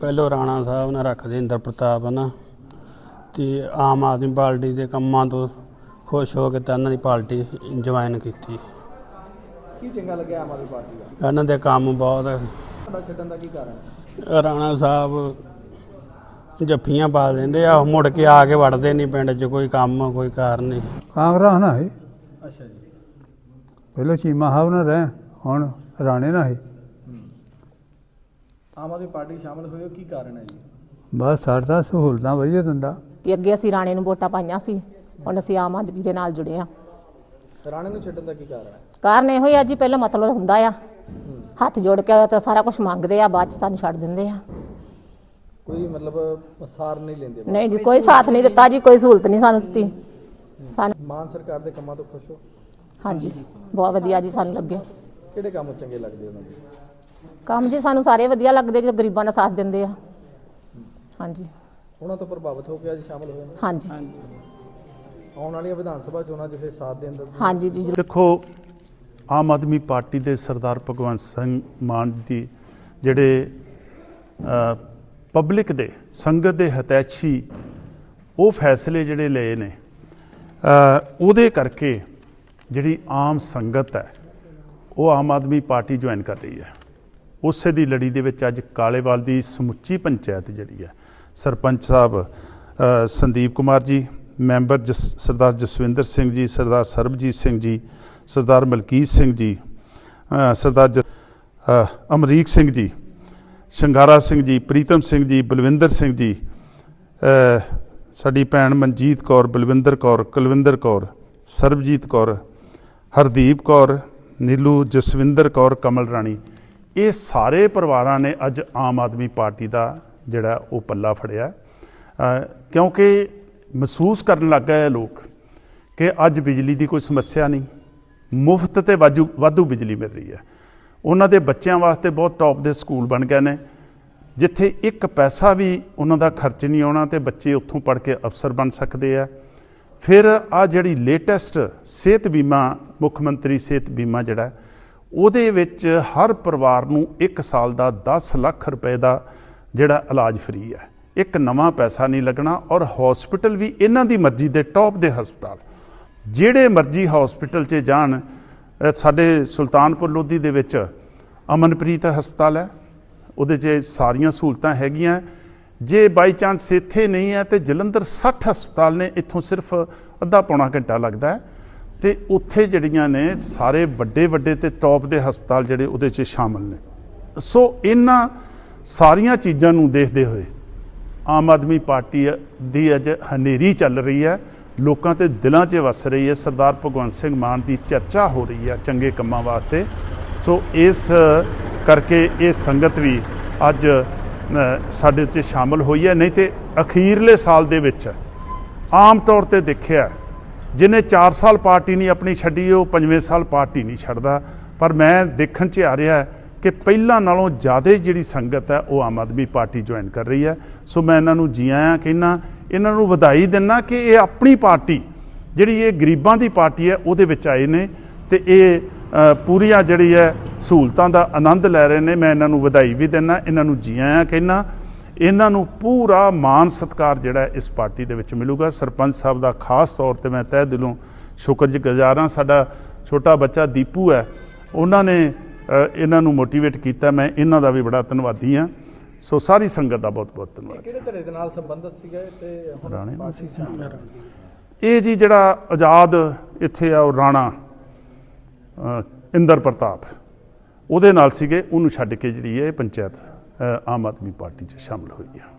ਪਹਿਲੋ ਰਾਣਾ ਸਾਹਿਬ ਨੇ ਰੱਖਦੇ ਇੰਦਰ ਪ੍ਰਤਾਪ ਨਾ ਤੇ ਆਮ ਆਦਮੀ ਪਾਰਟੀ ਦੇ ਕੰਮਾਂ ਤੋਂ ਖੁਸ਼ ਹੋ ਕੇ ਤਾਂ ਇਹਨਾਂ ਦੀ ਪਾਰਟੀ ਜੁਆਇਨ ਕੀਤੀ। ਕੀ ਚੰਗਾ ਲੱਗਿਆ ਆਮ ਆਦਮੀ ਪਾਰਟੀ ਦਾ? ਇਹਨਾਂ ਦੇ ਕੰਮ ਬਹੁਤ ਤੁਹਾਡਾ ਛੱਡਣ ਦਾ ਕੀ ਕਾਰਨ ਹੈ? ਰਾਣਾ ਸਾਹਿਬ ਜੱਫੀਆਂ ਪਾ ਦਿੰਦੇ ਆ ਮੁੜ ਕੇ ਆ ਕੇ ਵੜਦੇ ਨਹੀਂ ਪਿੰਡ 'ਚ ਕੋਈ ਕੰਮ ਕੋਈ ਕਾਰ ਨਹੀਂ। ਕਾਂਗਰਸ ਨਾ ਹੈ ਅੱਛਾ ਜੀ। ਪਹਿਲਾਂ ਚੀਮਾ ਸਾਹਿਬ ਨਾਲ ਰਹੇ ਹੁਣ ਰਾਣੇ ਨਾਲ ਹੈ ਆਮ ਆਦਮੀ ਪਾਰਟੀ ਸ਼ਾਮਲ ਹੋਏ ਹੋ ਕੀ ਕਾਰਨ ਹੈ ਜੀ? ਬਸ ਸਾਡਾ ਸਹੂਲਤਾਂ ਵਧੀਆ ਦਿੰਦਾ। ਕਿ ਅੱਗੇ ਅਸੀਂ ਰਾਣੇ ਨੂੰ ਵੋਟਾਂ ਪਾਈਆਂ ਸੀ ਹੁਣ ਅਸੀਂ ਆਮ ਆਦਮੀ ਦੇ ਨਾਲ ਜੁੜੇ ਆ ਰਾਣੇ ਨੂੰ ਛੱਡਣ ਦਾ ਕੀ ਕਾਰਨ ਹੈ? ਕਾਰਨ ਇਹੋ ਹੀ ਆ ਜੀ ਪਹਿਲਾਂ ਮਤਲਬ ਹੁੰਦਾ ਆ। ਹੱਥ ਜੋੜ ਕੇ ਤਾਂ ਸਾਰਾ ਕੁਝ ਮੰਗਦੇ ਆ ਬਾਅਦ ਚ ਸਾਨੂੰ ਛੱਡ ਦਿੰਦੇ ਆ। ਕੋਈ ਮਤਲਬ ਸਾਰ ਨਹੀਂ ਲੈਂਦੇ? ਨਹੀਂ ਜੀ ਕੋਈ ਸਾਥ ਨਹੀਂ ਦਿੱਤਾ ਜੀ ਕੋਈ ਸਹੂਲਤ ਨਹੀਂ ਸਾਨੂੰ ਦਿੱਤੀ। ਸਾਨੂੰ ਮਾਨ ਸਰਕਾਰ ਦੇ ਕੰਮਾਂ ਤੋਂ ਖੁਸ਼ ਹੋ? ਹਾਂਜੀ ਬਹੁਤ ਵਧੀਆ ਜੀ ਸਾਨੂੰ ਲੱਗੇ ਕਿਹੜੇ ਕੰਮ ਚੰਗੇ ਲੱਗਦੇ ਉਹਨਾਂ ਦੇ? ਕੰਮ ਜੀ ਸਾਨੂੰ ਸਾਰੇ ਵਧੀਆ ਲੱਗਦੇ ਜੋ ਗਰੀਬਾਂ ਦਾ ਸਾਥ ਦਿੰਦੇ ਆ। ਹਾਂਜੀ। ਉਹਨਾਂ ਤੋਂ ਪ੍ਰਭਾਵਿਤ ਹੋ ਕੇ ਅੱਜ ਸ਼ਾਮਲ ਹੋਏ ਨੇ। ਹਾਂਜੀ। ਆਉਣ ਵਾਲੀਆਂ ਵਿਧਾਨ ਸਭਾ ਚੋਣਾਂ 'ਚ ਫਿਰ ਸਾਥ ਦੇਣ ਦਾ ਹਾਂਜੀ ਜੀ ਜ਼ਰੂਰ। ਦੇਖੋ ਆਮ ਆਦਮੀ ਪਾਰਟੀ ਦੇ ਸਰਦਾਰ ਭਗਵੰਤ ਸਿੰਘ ਮਾਨ ਦੀ ਜਿਹੜੇ ਪਬਲਿਕ ਦੇ ਸੰਗਤ ਦੇ ਹਤੈਸ਼ੀ ਉਹ ਫੈਸਲੇ ਜਿਹੜੇ ਲਏ ਨੇ ਅ, ਉਹਦੇ ਕਰਕੇ ਜਿਹੜੀ ਆਮ ਸੰਗਤ ਹੈ ਉਹ ਆਮ ਆਦਮੀ ਪਾਰਟੀ ਜੁਆਇਨ ਕਰ ਰਹੀ ਹੈ। ਉਸੇ ਦੀ ਲੜੀ ਦੇ ਵਿੱਚ ਅੱਜ ਕਾਲੇਵਾਲ ਦੀ ਸਮੁੱਚੀ ਪੰਚਾਇਤ ਜਿਹੜੀ ਹੈ, ਸਰਪੰਚ ਸਾਹਿਬ ਸੰਦੀਪ ਕੁਮਾਰ ਜੀ, ਮੈਂਬਰ ਜਸ- ਸਰਦਾਰ ਜਸਵਿੰਦਰ ਸਿੰਘ ਜੀ, ਸਰਦਾਰ ਸਰਬਜੀਤ ਸਿੰਘ ਜੀ, ਸਰਦਾਰ ਮਲਕੀਤ ਸਿੰਘ ਜੀ ਸਰਦਾਰ ਜ- ਅਮਰੀਕ ਸਿੰਘ ਜੀ, ਸ਼ੰਗਾਰਾ ਸਿੰਘ ਜੀ, ਪ੍ਰੀਤਮ ਸਿੰਘ ਜੀ, ਬਲਵਿੰਦਰ ਸਿੰਘ ਜੀ ਸਾਡੀ ਭੈਣ ਮਨਜੀਤ ਕੌਰ, ਬਲਵਿੰਦਰ ਕੌਰ, ਕੁਲਵਿੰਦਰ ਕੌਰ, ਸਰਬਜੀਤ ਕੌਰ, ਹਰਦੀਪ ਕੌਰ, ਨੀਲੂ ਜਸਵਿੰਦਰ ਕੌਰ, ਕਮਲ ਰਾਣੀ ਇਹ ਸਾਰੇ ਪਰਿਵਾਰਾਂ ਨੇ ਅੱਜ ਆਮ ਆਦਮੀ ਪਾਰਟੀ ਦਾ ਜਿਹੜਾ ਉਹ ਪੱਲਾ ਫੜਿਆ। ਕਿਉਂਕਿ ਮਹਿਸੂਸ ਕਰਨ ਲੱਗ ਗਏ ਇਹ ਲੋਕ ਕਿ ਅੱਜ ਬਿਜਲੀ ਦੀ ਕੋਈ ਸਮੱਸਿਆ ਨਹੀਂ, ਮੁਫਤ ਤੇ ਵਾਜੂ, ਵਾਧੂ ਬਿਜਲੀ ਮਿਲ ਰਹੀ ਹੈ। ਉਹਨਾਂ ਦੇ ਬੱਚਿਆਂ ਵਾਸਤੇ ਬਹੁਤ ਟੌਪ ਦੇ ਸਕੂਲ ਬਣ ਗਏ ਨੇ। ਜਿੱਥੇ ਇੱਕ ਪੈਸਾ ਵੀ ਉਹਨਾਂ ਦਾ ਖਰਚ ਨਹੀਂ ਆਉਣਾ ਤੇ ਬੱਚੇ ਉੱਥੋਂ ਪੜ੍ਹ ਕੇ ਅਫਸਰ ਬਣ ਸਕਦੇ ਆ। ਫਿਰ ਆ ਜਿਹੜੀ ਲੇਟੈਸਟ ਸਿਹਤ ਬੀਮਾ, ਮੁੱਖ ਮੰਤਰੀ ਸਿਹਤ ਬੀਮਾ ਜਿਹੜਾ ਉਹਦੇ ਵਿੱਚ ਹਰ ਪਰਿਵਾਰ ਨੂੰ 1 ਸਾਲ ਦਾ 10 ਲੱਖ ਰੁਪਏ ਦਾ ਜਿਹੜਾ ਇਲਾਜ ਫ੍ਰੀ ਹੈ। ਇੱਕ ਨਵਾਂ ਪੈਸਾ ਨਹੀਂ ਲੱਗਣਾ ਔਰ ਹਸਪੀਟਲ ਵੀ ਇਹਨਾਂ ਦੀ ਮਰਜ਼ੀ ਦੇ ਟੌਪ ਦੇ ਹਸਪਤਾਲ। ਜਿਹੜੇ ਮਰਜ਼ੀ ਹਸਪੀਟਲ 'ਚ ਜਾਣ ਸਾਡੇ ਸੁਲਤਾਨਪੁਰ ਲੋਧੀ ਦੇ ਵਿੱਚ ਅਮਨਪ੍ਰੀਤ ਹਸਪਤਾਲ ਹੈ। ਉਹਦੇ 'ਚ ਸਾਰੀਆਂ ਸਹੂਲਤਾਂ ਹੈਗੀਆਂ। ਜੇ ਬਾਈ ਚਾਂਸ ਇੱਥੇ ਨਹੀਂ ਹੈ ਤੇ ਜਲੰਧਰ 60 ਹਸਪਤਾਲ ਨੇ, ਇੱਥੋਂ ਸਿਰਫ ਅੱਧਾ ਪੌਣਾ ਘੰਟਾ ਲੱਗਦਾ ਹੈ। ਤੇ ਉੱਥੇ ਜਿਹੜੀਆਂ ਨੇ ਸਾਰੇ ਵੱਡੇ ਵੱਡੇ ਤੇ ਟੌਪ ਦੇ ਹਸਪਤਾਲ ਜਿਹੜੇ ਉਹਦੇ 'ਚ ਸ਼ਾਮਲ ਨੇ। ਸੋ ਇਹਨਾਂ ਸਾਰੀਆਂ ਚੀਜ਼ਾਂ ਨੂੰ ਦੇਖਦੇ ਹੋਏ ਆਮ ਆਦਮੀ ਪਾਰਟੀ ਦੀ ਅੱਜ ਹਨੇਰੀ ਚੱਲ ਰਹੀ ਹੈ। ਲੋਕਾਂ ਤੇ ਦਿਲਾਂ 'ਚ ਵਸ ਰਹੀ ਹੈ। ਸਰਦਾਰ ਭਗਵੰਤ ਸਿੰਘ ਮਾਨ ਦੀ ਚਰਚਾ ਹੋ ਰਹੀ ਹੈ ਚੰਗੇ ਕੰਮਾਂ ਵਾਸਤੇ। ਸੋ ਇਸ ਕਰਕੇ ਇਹ ਸੰਗਤ ਵੀ ਅੱਜ ਸਾਡੇ 'ਚ ਸ਼ਾਮਲ ਹੋਈ ਹੈ। ਨਹੀਂ ਤੇ ਅਖੀਰਲੇ ਸਾਲ ਦੇ ਵਿੱਚ ਆਮ ਤੌਰ ਤੇ ਦੇਖਿਆ ਜਿਹਨੇ 4 ਸਾਲ ਪਾਰਟੀ ਨਹੀਂ ਆਪਣੀ ਛੱਡੀ, ਉਹ ਪੰਜਵੇਂ ਸਾਲ ਪਾਰਟੀ ਨਹੀਂ ਛੱਡਦਾ। ਪਰ ਮੈਂ ਦੇਖਣ 'ਚ ਆ ਰਿਹਾ ਕਿ ਪਹਿਲਾਂ ਨਾਲੋਂ ਜ਼ਿਆਦਾ ਜਿਹੜੀ ਸੰਗਤ ਹੈ, ਉਹ ਆਮ ਆਦਮੀ ਪਾਰਟੀ ਜੁਆਇਨ ਕਰ ਰਹੀ ਹੈ। ਸੋ ਮੈਂ ਇਹਨਾਂ ਨੂੰ ਜੀ ਆਇਆਂ ਕਹਿੰਨਾ, ਇਹਨਾਂ ਨੂੰ ਵਧਾਈ ਦਿੰਨਾ ਕਿ ਇਹ ਆਪਣੀ ਪਾਰਟੀ, ਜਿਹੜੀ ਇਹ ਗਰੀਬਾਂ ਦੀ ਪਾਰਟੀ ਹੈ, ਉਹਦੇ ਵਿੱਚ ਆਏ ਨੇ ਤੇ ਇਹ ਪੂਰੀਆਂ ਜਿਹੜੀ ਹੈ ਸਹੂਲਤਾਂ ਦਾ ਆਨੰਦ ਲੈ ਰਹੇ ਨੇ। ਮੈਂ ਇਹਨਾਂ ਨੂੰ ਵਧਾਈ ਵੀ ਦਿੰਨਾ, ਇਹਨਾਂ ਨੂੰ ਜੀ ਆਇਆਂ ਕਹਿੰਨਾ। ਇਹਨਾਂ ਨੂੰ ਪੂਰਾ ਮਾਨ ਸਤਕਾਰ ਜਿਹੜਾ ਇਸ ਪਾਰਟੀ ਦੇ ਵਿੱਚ ਮਿਲੂਗਾ। ਸਰਪੰਚ ਸਾਹਿਬ ਦਾ ਖਾਸ ਤੌਰ ਤੇ ਮੈਂ ਤਹਿ ਦਿਲੋਂ ਸ਼ੁਕਰਗੁਜ਼ਾਰ ਹਾਂ। ਸਾਡਾ ਛੋਟਾ ਬੱਚਾ ਦੀਪੂ ਹੈ। ਉਹਨਾਂ ਨੇ ਇਹਨਾਂ ਨੂੰ ਮੋਟੀਵੇਟ ਕੀਤਾ। ਮੈਂ ਇਹਨਾਂ ਦਾ ਵੀ ਬੜਾ ਧੰਨਵਾਦੀ ਹਾਂ। ਸੋ ਸਾਰੀ ਸੰਗਤ ਦਾ ਬਹੁਤ ਬਹੁਤ ਧੰਨਵਾਦ ਕਿਹੜੇ ਧੜੇ ਦੇ ਨਾਲ ਸੰਬੰਧਿਤ ਸੀਗਾ? ਤੇ ਰਾਣੇ। ਇਹ ਜੀ ਜਿਹੜਾ ਆਜ਼ਾਦ ਇੱਥੇ ਆ ਉਹ ਰਾਣਾ ਇੰਦਰ ਪ੍ਰਤਾਪ। ਉਹਦੇ ਨਾਲ ਸੀਗੇ। ਉਹਨੂੰ ਛੱਡ ਕੇ ਜਿਹੜੀ ਇਹ ਪੰਚਾਇਤ। ਆਮ ਆਦਮੀ ਪਾਰਟੀ 'ਚ ਸ਼ਾਮਲ ਹੋਈ ਆ